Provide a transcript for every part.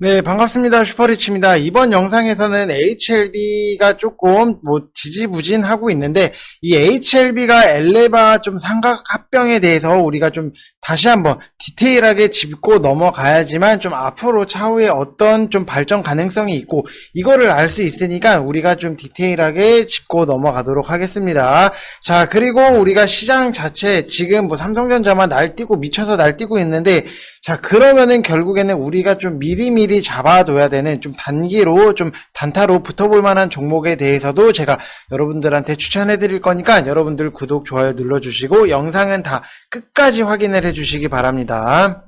네, 반갑습니다. 슈퍼리치입니다. 이번 영상에서는 HLB가 조금 뭐 지지부진하고 있는데 이 HLB가 엘레바 좀 삼각 합병에 대해서 우리가 좀 다시 한번 디테일하게 짚고 넘어가야지만 좀 앞으로 차후에 어떤 좀 발전 가능성이 있고 이거를 알 수 있으니까 우리가 좀 디테일하게 짚고 넘어가도록 하겠습니다. 자, 그리고 우리가 시장 자체 지금 뭐 삼성전자만 날뛰고 미쳐서 날뛰고 있는데 자, 그러면은 결국에는 우리가 좀 미리미리 잡아둬야 되는 좀 단기로 좀 단타로 붙어볼 만한 종목에 대해서도 제가 여러분들한테 추천해 드릴 거니까 여러분들 구독, 좋아요 눌러주시고 영상은 다 끝까지 확인을 해 주시기 바랍니다.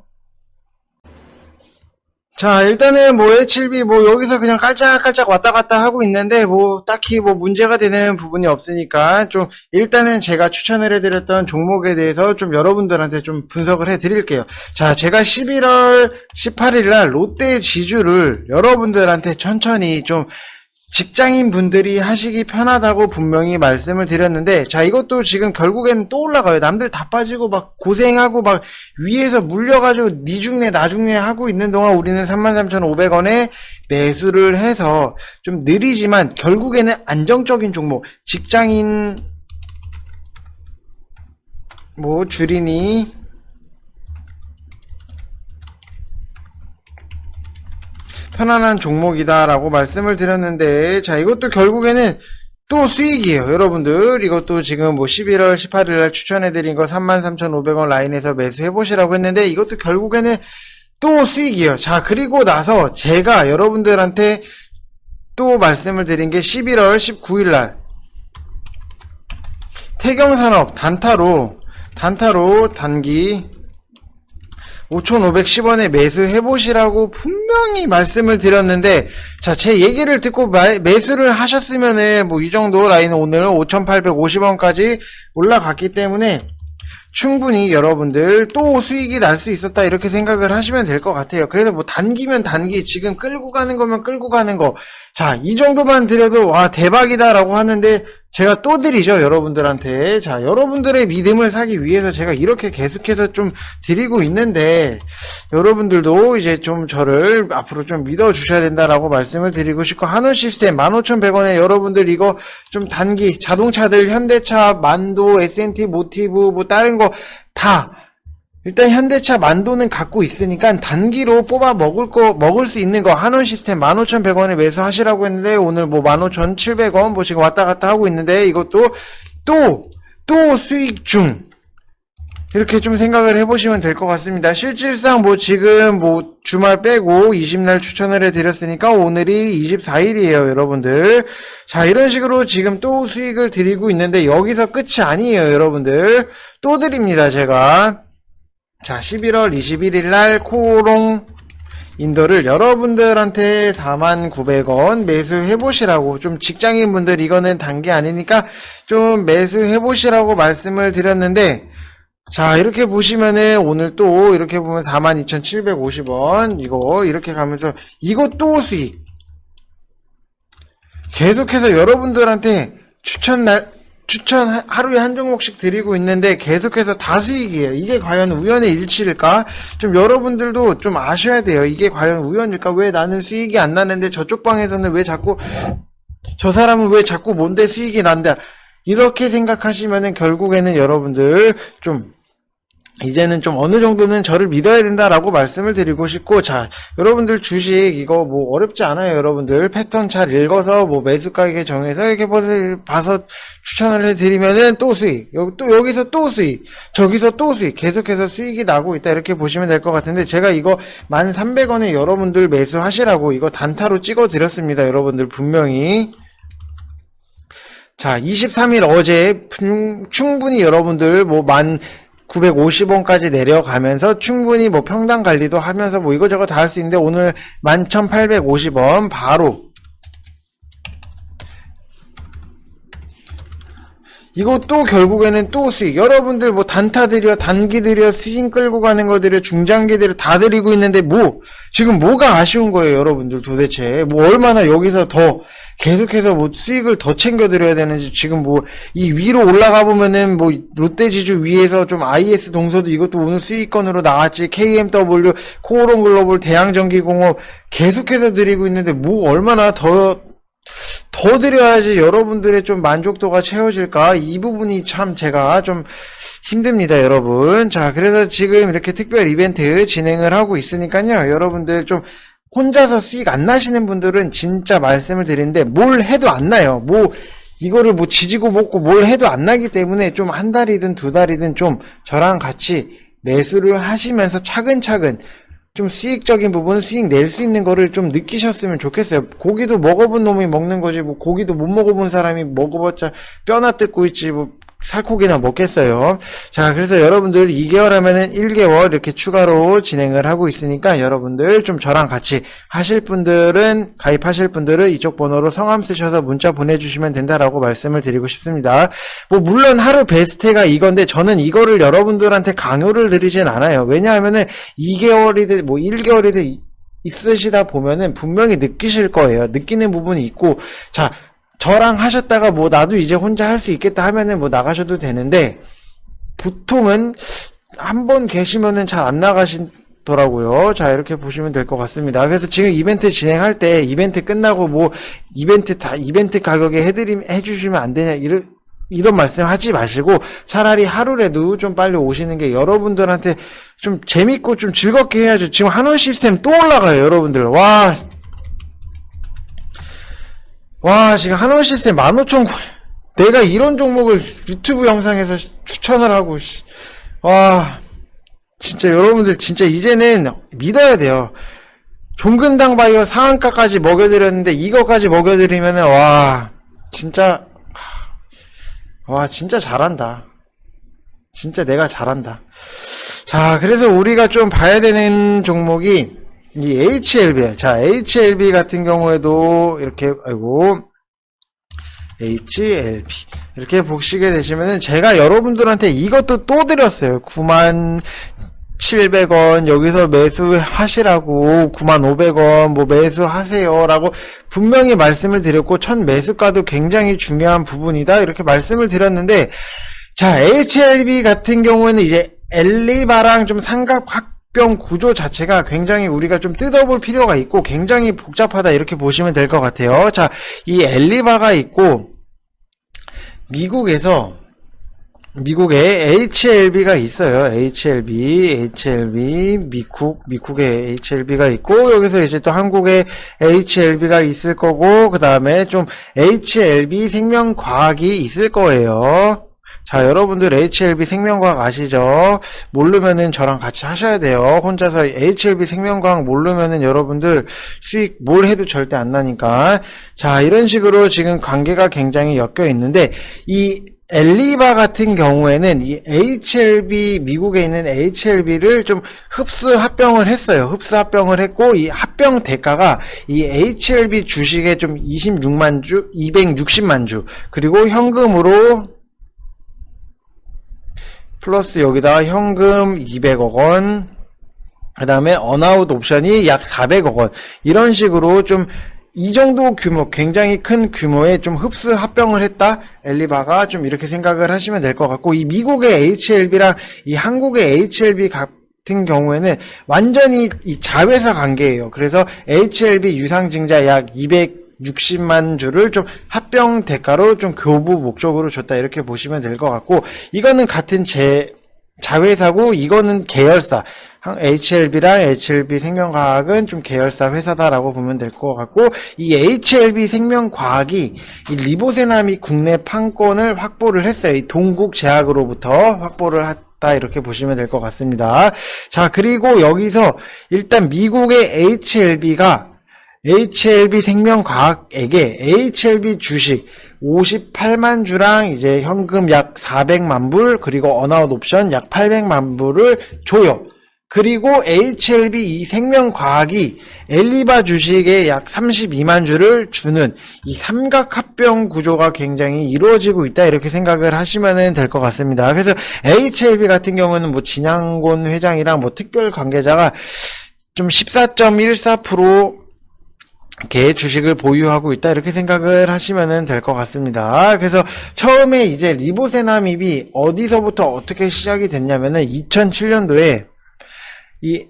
자, 일단은 뭐 H7B 뭐 여기서 그냥 깔짝깔짝 왔다 갔다 하고 있는데 뭐 딱히 뭐 문제가 되는 부분이 없으니까 좀 일단은 제가 추천을 해드렸던 종목에 대해서 좀 여러분들한테 좀 분석을 해드릴게요. 자, 제가 11월 18일 날 롯데 지주를 여러분들한테 천천히 좀 직장인 분들이 하시기 편하다고 분명히 말씀을 드렸는데, 자, 이것도 지금 결국에는 또 올라가요. 남들 다 빠지고 막 고생하고 막 위에서 물려가지고 니 중내 나 중내 하고 있는 동안 우리는 33,500원에 매수를 해서 좀 느리지만 결국에는 안정적인 종목, 직장인 뭐 줄이니 편안한 종목이다라고 말씀을 드렸는데 자 이것도 결국에는 또 수익이에요. 여러분들 이것도 지금 뭐 11월 18일 날 추천해드린 거 33,500원 라인에서 매수해보시라고 했는데 이것도 결국에는 또 수익이에요. 자 그리고 나서 제가 여러분들한테 또 말씀을 드린 게 11월 19일 날 태경산업 단타로 단타로 단기 5,510원에 매수해보시라고 분명히 말씀을 드렸는데, 자, 제 얘기를 듣고 말- 매수를 하셨으면은, 뭐, 이 정도 라인은 오늘 5,850원까지 올라갔기 때문에, 충분히 여러분들 또 수익이 날 수 있었다 이렇게 생각을 하시면 될 것 같아요. 그래서 뭐 단기면 단기 지금 끌고 가는 거면 끌고 가는 거. 자, 이 정도만 드려도 와 대박이다라고 하는데 제가 또 드리죠, 여러분들한테. 자, 여러분들의 믿음을 사기 위해서 제가 이렇게 계속해서 좀 드리고 있는데, 여러분들도 이제 좀 저를 앞으로 좀 믿어 주셔야 된다라고 말씀을 드리고 싶고, 한원 시스템 15,100원에 여러분들 이거 좀 단기, 자동차들, 현대차, 만도, S&T, 모티브, 뭐 다른 거 다, 일단 현대차 만도는 갖고 있으니까 단기로 뽑아 먹을 거 먹을 수 있는 거 한원 시스템 15,100원에 매수하시라고 했는데 오늘 뭐 15,700원 뭐 지금 왔다 갔다 하고 있는데 이것도 또또 수익 중 이렇게 좀 생각을 해보시면 될 것 같습니다. 실질상 뭐 지금 뭐 주말 빼고 20날 추천을 해드렸으니까 오늘이 24일이에요, 여러분들. 자, 이런 식으로 지금 또 수익을 드리고 있는데 여기서 끝이 아니에요, 여러분들. 또 드립니다, 제가. 자, 11월 21일 날 코롱 인도를 여러분들한테 49,900원 매수해보시라고. 좀 직장인분들 이거는 단계 아니니까 좀 매수해보시라고 말씀을 드렸는데 자 이렇게 보시면은 오늘 또 이렇게 보면 42,750원 이거 이렇게 가면서 또 수익. 계속해서 여러분들한테 추천 날 추천 하- 하루에 한 종목씩 드리고 있는데 계속해서 다 수익이에요. 이게 과연 우연의 일치일까? 좀 여러분들도 좀 아셔야 돼요. 이게 과연 우연일까? 왜 나는 수익이 안 나는데 저쪽 방에서는 왜 자꾸 저 사람은 왜 자꾸 뭔데 수익이 난다? 이렇게 생각하시면은 결국에는 여러분들 좀 이제는 좀 어느 정도는 저를 믿어야 된다라고 말씀을 드리고 싶고 자 여러분들 주식 이거 뭐 어렵지 않아요 여러분들. 패턴 잘 읽어서 뭐 매수 가격 정해서 이렇게 봐서- 추천을 해드리면은 또 수익. 여기 또 여기서 또 수익. 저기서 또 수익. 계속해서 수익이 나고 있다 이렇게 보시면 될 것 같은데 제가 이거 1,300원에 여러분들 매수하시라고 이거 단타로 찍어 드렸습니다 여러분들 분명히. 자, 23일 어제 충- 충분히 여러분들 뭐 만 950원까지 내려가면서 충분히 뭐 평당 관리도 하면서 뭐 이거저거 다 할 수 있는데 오늘 11,850원 바로 이것도 결국에는 또 수익. 여러분들 뭐 단타들이요, 단기들이요, 스윙 끌고 가는 거들이요, 중장기들을 다 드리고 있는데 뭐, 지금 뭐가 아쉬운 거예요, 여러분들 도대체. 뭐 얼마나 여기서 더 계속해서 뭐 수익을 더 챙겨드려야 되는지 지금 뭐 이 위로 올라가 보면은 뭐 롯데 지주 위에서 좀 IS 동서도 이것도 오늘 수익권으로 나왔지 KMW 코오롱 글로벌 대양전기공업 계속해서 드리고 있는데 뭐 얼마나 더 더 드려야지 여러분들의 좀 만족도가 채워질까? 이 부분이 참 제가 좀 힘듭니다, 여러분. 자, 그래서 지금 이렇게 특별 이벤트 진행을 하고 있으니까요. 여러분들 좀 혼자서 수익 안 나시는 분들은 진짜 말씀을 드리는데 뭘 해도 안 나요. 뭐 이거를 뭐 지지고 먹고 뭘 해도 안 나기 때문에 좀 한 달이든 두 달이든 좀 저랑 같이 매수를 하시면서 차근차근 좀 수익적인 부분, 수익 낼 수 있는 거를 좀 느끼셨으면 좋겠어요. 고기도 먹어본 놈이 먹는 거지, 뭐, 고기도 못 먹어본 사람이 먹어봤자 뼈나 뜯고 있지, 뭐, 살코기나 먹겠어요. 자, 그래서 여러분들 2개월 하면은 1개월 이렇게 추가로 진행을 하고 있으니까 여러분들 좀 저랑 같이 하실 분들은, 가입하실 분들은 이쪽 번호로 성함 쓰셔서 문자 보내주시면 된다라고 말씀을 드리고 싶습니다. 뭐, 물론 하루 베스트가 이건데 저는 이거를 여러분들한테 강요를 드리진 않아요. 왜냐하면은 2개월이든 뭐 1개월이든 있으시다 보면은 분명히 느끼실 거예요. 느끼는 부분이 있고, 자, 저랑 하셨다가 뭐 나도 이제 혼자 할 수 있겠다 하면은 뭐 나가셔도 되는데 보통은 한 번 계시면은 잘 안 나가시더라고요. 자 이렇게 보시면 될 것 같습니다. 그래서 지금 이벤트 진행할 때 이벤트 끝나고 뭐 이벤트 다 이벤트 가격에 해드림 해주시면 안 되냐 이런 이런 말씀 하지 마시고 차라리 하루라도 좀 빨리 오시는 게 여러분들한테 좀 재밌고 좀 즐겁게 해야죠. 지금 한원 시스템 또 올라가요, 여러분들. 와, 와, 지금 한원 시스템 15,000, 내가 이런 종목을 유튜브 영상에서 추천을 하고, 씨. 와, 진짜 여러분들 진짜 이제는 믿어야 돼요. 종근당 바이오 상한가까지 먹여드렸는데 이거까지 먹여드리면은 와, 진짜, 와, 진짜 잘한다. 진짜 내가 잘한다. 자, 그래서 우리가 좀 봐야 되는 종목이 이 HLB. 자, HLB 같은 경우에도 이렇게, 아이고, HLB. 이렇게 보시게 되시면은 제가 여러분들한테 이것도 또 드렸어요. 9만 700원 여기서 매수하시라고 9만500원 뭐 매수하세요라고 분명히 말씀을 드렸고 첫 매수가도 굉장히 중요한 부분이다 이렇게 말씀을 드렸는데 자 HLB 같은 경우에는 이제 엘리바랑 좀 삼각 합병 구조 자체가 굉장히 우리가 좀 뜯어볼 필요가 있고 굉장히 복잡하다 이렇게 보시면 될 것 같아요. 자 이 엘리바가 있고 미국에서 미국에 HLB가 있어요. HLB, HLB, 미국, 미국에 HLB가 있고, 여기서 이제 또 한국에 HLB가 있을 거고, 그 다음에 좀 HLB 생명과학이 있을 거예요. 자, 여러분들 HLB 생명과학 아시죠? 모르면은 저랑 같이 하셔야 돼요. 혼자서 HLB 생명과학 모르면은 여러분들 수익 뭘 해도 절대 안 나니까. 자, 이런 식으로 지금 관계가 굉장히 엮여 있는데, 이 엘리바 같은 경우에는 이 HLB 미국에 있는 HLB를 좀 흡수 합병을 했어요. 흡수 합병을 했고 이 합병 대가가 이 HLB 주식에 좀 26만 주, 260만 주 그리고 현금으로 플러스 여기다 현금 200억 원, 그 다음에 언아웃 옵션이 약 400억 원, 이런 식으로 좀 이 정도 규모, 굉장히 큰 규모의 좀 흡수 합병을 했다? 엘리바가 좀 이렇게 생각을 하시면 될 것 같고, 이 미국의 HLB랑 이 한국의 HLB 같은 경우에는 완전히 이 자회사 관계예요. 그래서 HLB 유상증자 약 260만 주를 좀 합병 대가로 좀 교부 목적으로 줬다 이렇게 보시면 될 것 같고 이거는 같은 제 자회사고 이거는 계열사 HLB랑 HLB 생명과학은 좀 계열사 회사다라고 보면 될 것 같고 이 HLB 생명과학이 이 리보세남이 국내 판권을 확보를 했어요. 이 동국 제약으로부터 확보를 했다 이렇게 보시면 될 것 같습니다. 자 그리고 여기서 일단 미국의 HLB가 HLB 생명과학에게 HLB 주식 58만 주랑 이제 현금 약 400만 불 그리고 언아웃 옵션 약 800만 불을 줘요. 그리고 HLB 이 생명과학이 엘리바 주식에 약 32만 주를 주는 이 삼각합병 구조가 굉장히 이루어지고 있다 이렇게 생각을 하시면 될 것 같습니다. 그래서 HLB 같은 경우는 뭐 진양곤 회장이랑 뭐 특별 관계자가 좀 14.14% 개 주식을 보유하고 있다 이렇게 생각을 하시면 될 것 같습니다. 그래서 처음에 이제 리보세나밉이 어디서부터 어떻게 시작이 됐냐면은 2007년도에 이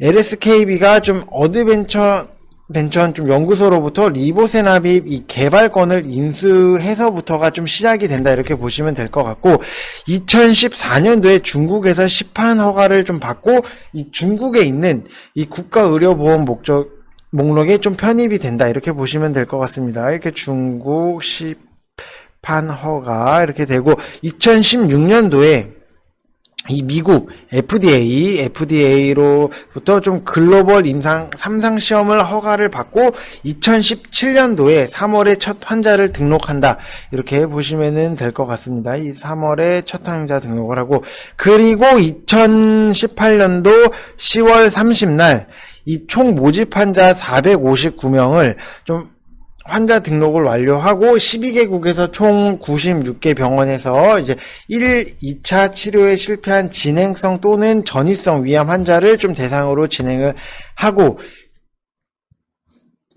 LSKB가 좀 어드벤처 벤처 좀 연구소로부터 리보세나빕 이 개발권을 인수해서부터가 좀 시작이 된다 이렇게 보시면 될 것 같고 2014년도에 중국에서 시판 허가를 좀 받고 이 중국에 있는 이 국가의료보험 목적 목록에 좀 편입이 된다 이렇게 보시면 될 것 같습니다. 이렇게 중국 시판 허가 이렇게 되고 2016년도에 이 미국 FDA, FDA로부터 좀 글로벌 임상 3상 시험을 허가를 받고 2017년도에 3월에 첫 환자를 등록한다. 이렇게 보시면 될 것 같습니다. 이 3월에 첫 환자 등록을 하고 그리고 2018년도 10월 30날 이 총 모집 환자 459명을 좀 환자 등록을 완료하고 12개국에서 총 96개 병원에서 이제 1, 2차 치료에 실패한 진행성 또는 전이성 위암 환자를 좀 대상으로 진행을 하고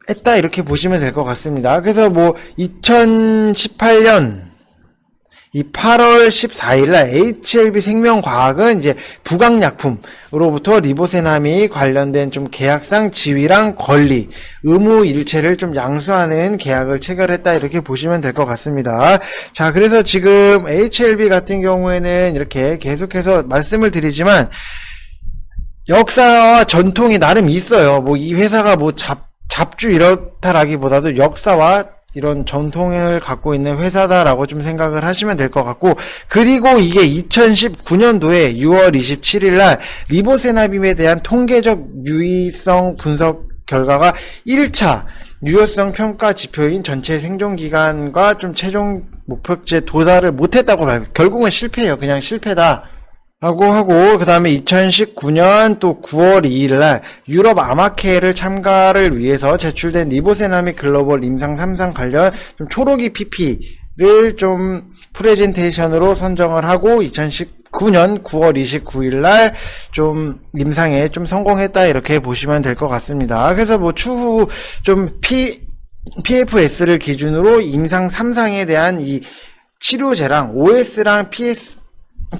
했다 이렇게 보시면 될 것 같습니다. 그래서 뭐 2018년 이 8월 14일 날 HLB 생명과학은 이제 부강약품으로부터 리보세남이 관련된 좀 계약상 지위랑 권리, 의무 일체를 좀 양수하는 계약을 체결했다 이렇게 보시면 될 것 같습니다. 자, 그래서 지금 HLB 같은 경우에는 이렇게 계속해서 말씀을 드리지만 역사와 전통이 나름 있어요. 뭐 이 회사가 뭐 잡, 잡주 이렇다라기보다도 역사와 이런 전통을 갖고 있는 회사다라고 좀 생각을 하시면 될 것 같고 그리고 이게 2019년도에 6월 27일 날 리보세나빔에 대한 통계적 유의성 분석 결과가 1차 유효성 평가 지표인 전체 생존 기간과 좀 최종 목표치에 도달을 못했다고 말 결국은 실패예요. 그냥 실패다. 라고 하고 그 다음에 2019년 또 9월 2일 날 유럽 아마케를 참가를 위해서 제출된 리보세나믹 글로벌 임상 3상 관련 좀 초록이 PP를 좀 프레젠테이션으로 선정을 하고 2019년 9월 29일 날 좀 임상에 좀 성공했다 이렇게 보시면 될 것 같습니다. 그래서 뭐 추후 좀 P PFS를 기준으로 임상 3상에 대한 이 치료제랑 OS랑 PS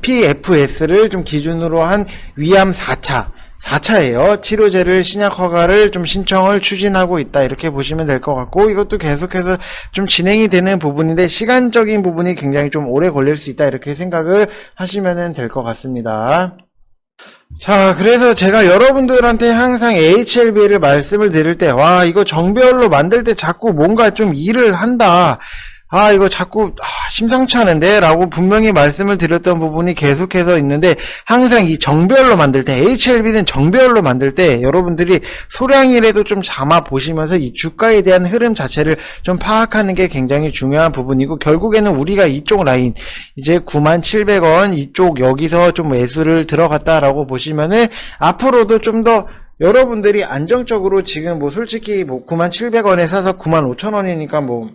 PFS를 좀 기준으로 한 위암 4차, 4차예요. 치료제를 신약 허가를 좀 신청을 추진하고 있다. 이렇게 보시면 될 것 같고, 이것도 계속해서 좀 진행이 되는 부분인데, 시간적인 부분이 굉장히 좀 오래 걸릴 수 있다. 이렇게 생각을 하시면 될 것 같습니다. 자, 그래서 제가 여러분들한테 항상 HLB를 말씀을 드릴 때, 와, 이거 정별로 만들 때 자꾸 뭔가 좀 일을 한다. 아, 이거 자꾸, 아, 심상치 않은데? 라고 분명히 말씀을 드렸던 부분이 계속해서 있는데, 항상 이 정별로 만들 때, HLB는 정별로 만들 때, 여러분들이 소량이라도 좀 잡아 보시면서 이 주가에 대한 흐름 자체를 좀 파악하는 게 굉장히 중요한 부분이고, 결국에는 우리가 이쪽 라인, 이제 97,700원, 이쪽 여기서 좀 매수를 들어갔다라고 보시면은, 앞으로도 좀 더, 여러분들이 안정적으로 지금 뭐 솔직히 뭐 97,700원에 사서 95,000원이니까 뭐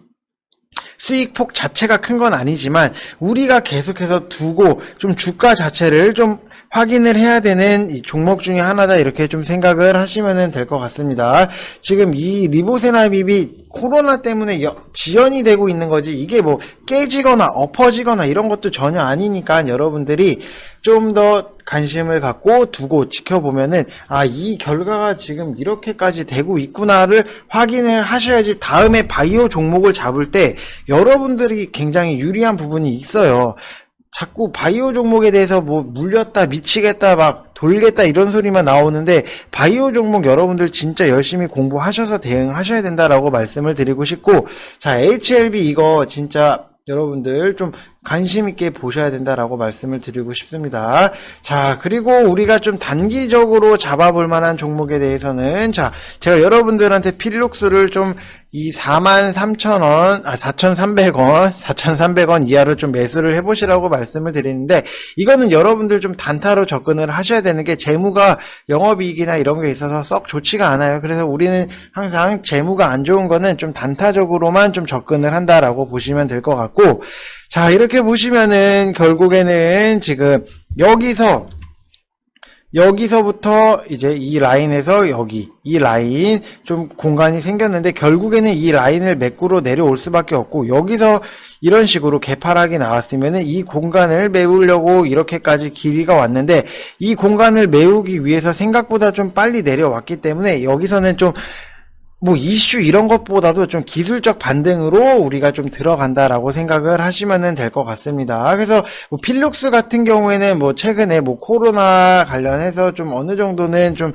수익폭 자체가 큰 건 아니지만 우리가 계속해서 두고 좀 주가 자체를 좀 확인을 해야 되는 이 종목 중에 하나다 이렇게 좀 생각을 하시면 될 것 같습니다. 지금 이 리보세나빕이 코로나 때문에 여, 지연이 되고 있는 거지 이게 뭐 깨지거나 엎어지거나 이런 것도 전혀 아니니까 여러분들이 좀 더 관심을 갖고 두고 지켜보면은 아 이 결과가 지금 이렇게까지 되고 있구나를 확인을 하셔야지 다음에 바이오 종목을 잡을 때 여러분들이 굉장히 유리한 부분이 있어요. 자꾸 바이오 종목에 대해서 뭐 물렸다 미치겠다 막 돌겠다 이런 소리만 나오는데 바이오 종목 여러분들 진짜 열심히 공부하셔서 대응하셔야 된다라고 말씀을 드리고 싶고 자 HLB 이거 진짜 여러분들 좀 관심 있게 보셔야 된다라고 말씀을 드리고 싶습니다. 자, 그리고 우리가 좀 단기적으로 잡아볼 만한 종목에 대해서는 자, 제가 여러분들한테 필룩스를 좀 이 43,000원, 아, 4,300원, 4,300원 이하로 좀 매수를 해보시라고 말씀을 드리는데, 이거는 여러분들 좀 단타로 접근을 하셔야 되는 게, 재무가 영업이익이나 이런 게 있어서 썩 좋지가 않아요. 그래서 우리는 항상 재무가 안 좋은 거는 좀 단타적으로만 좀 접근을 한다라고 보시면 될 것 같고, 자, 이렇게 보시면은 결국에는 지금 여기서 여기서부터 이제 이 라인에서 여기 이 라인 좀 공간이 생겼는데 결국에는 이 라인을 매꾸로 내려올 수밖에 없고 여기서 이런 식으로 개파락이 나왔으면은 이 공간을 메우려고 이렇게까지 길이가 왔는데 이 공간을 메우기 위해서 생각보다 좀 빨리 내려왔기 때문에 여기서는 좀 뭐 이슈 이런 것보다도 좀 기술적 반등으로 우리가 좀 들어간다라고 생각을 하시면 될 것 같습니다. 그래서 뭐 필룩스 같은 경우에는 뭐 최근에 뭐 코로나 관련해서 좀 어느 정도는 좀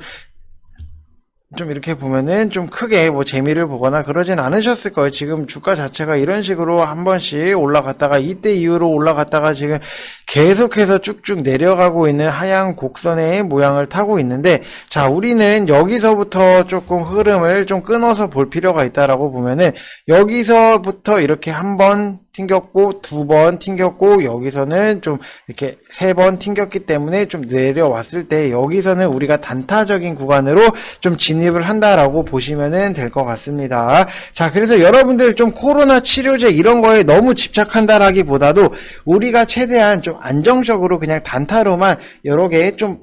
좀 이렇게 보면은 좀 크게 뭐 재미를 보거나 그러진 않으셨을 거예요. 지금 주가 자체가 이런 식으로 한 번씩 올라갔다가 이때 이후로 올라갔다가 지금 계속해서 쭉쭉 내려가고 있는 하향 곡선의 모양을 타고 있는데 자 우리는 여기서부터 조금 흐름을 좀 끊어서 볼 필요가 있다라고 보면은 여기서부터 이렇게 한번 튕겼고 두 번 튕겼고 여기서는 좀 이렇게 세 번 튕겼기 때문에 좀 내려왔을 때 여기서는 우리가 단타적인 구간으로 좀 진입을 한다라고 보시면 될것 같습니다. 자 그래서 여러분들 좀 코로나 치료제 이런 거에 너무 집착한다라기보다도 우리가 최대한 좀 안정적으로 그냥 단타로만 여러 개 좀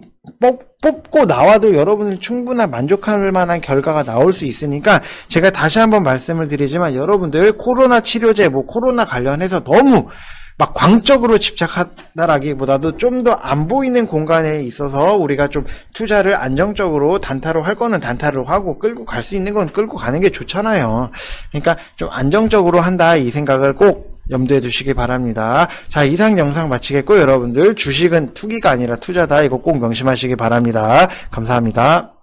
뽑고 나와도 여러분은 충분한 만족할 만한 결과가 나올 수 있으니까 제가 다시 한번 말씀을 드리지만 여러분들 코로나 치료제 뭐 코로나 관련해서 너무 막 광적으로 집착하다라기보다도 좀 더 안 보이는 공간에 있어서 우리가 좀 투자를 안정적으로 단타로 할 거는 단타로 하고 끌고 갈 수 있는 건 끌고 가는 게 좋잖아요. 그러니까 좀 안정적으로 한다 이 생각을 꼭 염두에 두시기 바랍니다. 자, 이상 영상 마치겠고 여러분들 주식은 투기가 아니라 투자다. 이거 꼭 명심하시기 바랍니다. 감사합니다.